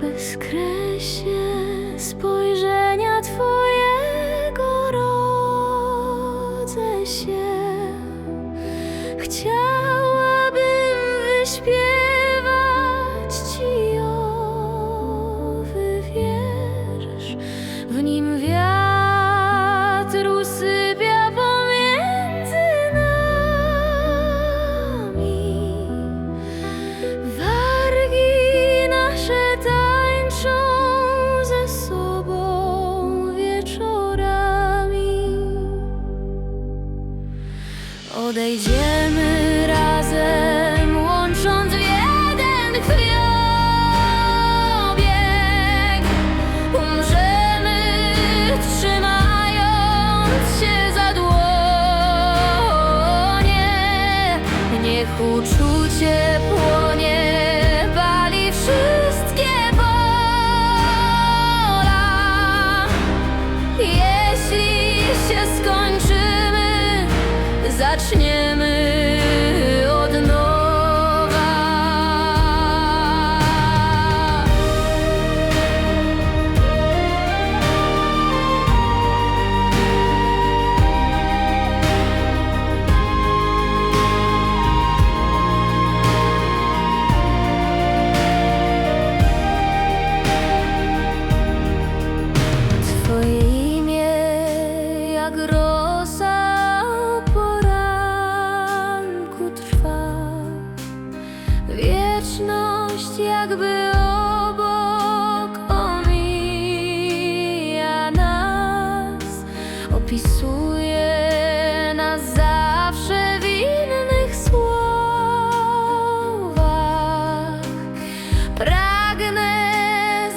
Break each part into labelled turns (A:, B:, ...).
A: bezkreśnie spojrzenia Twojego rodzę się. Chciałabym wyśpiewać Ci owy wiersz, w nim wiatr Odejdziemy zaczniemy jakby obok omija nas, opisuje nas zawsze w innych słowach. Pragnę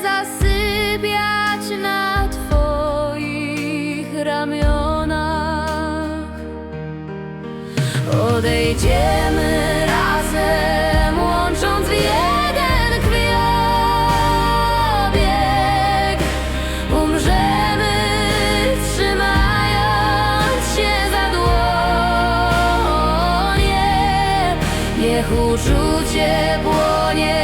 A: zasypiać na Twoich ramionach. Odejdziemy uczucie płonie,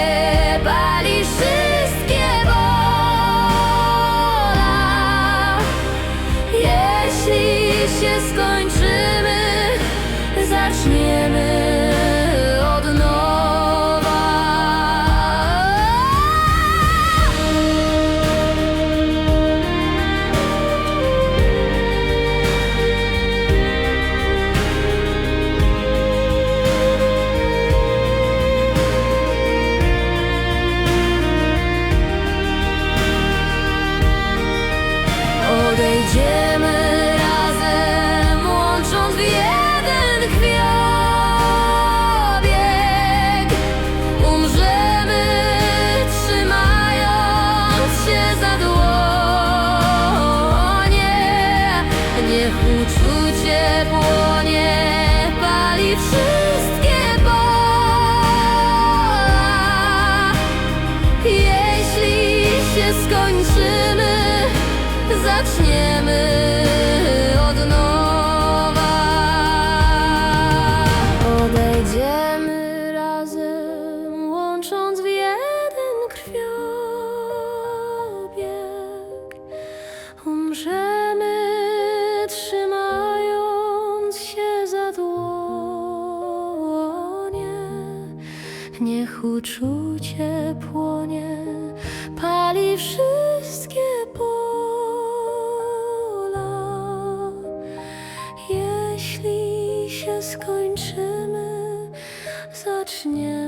A: uczucie płonie, pali wszystkie pola. Jeśli się skończymy, zaczniemy od nowa. Odejdziemy razem, łącząc w jeden krwiobieg. Umrzemy, niech uczucie płonie, pali wszystkie pola. Jeśli się skończymy, zacznie.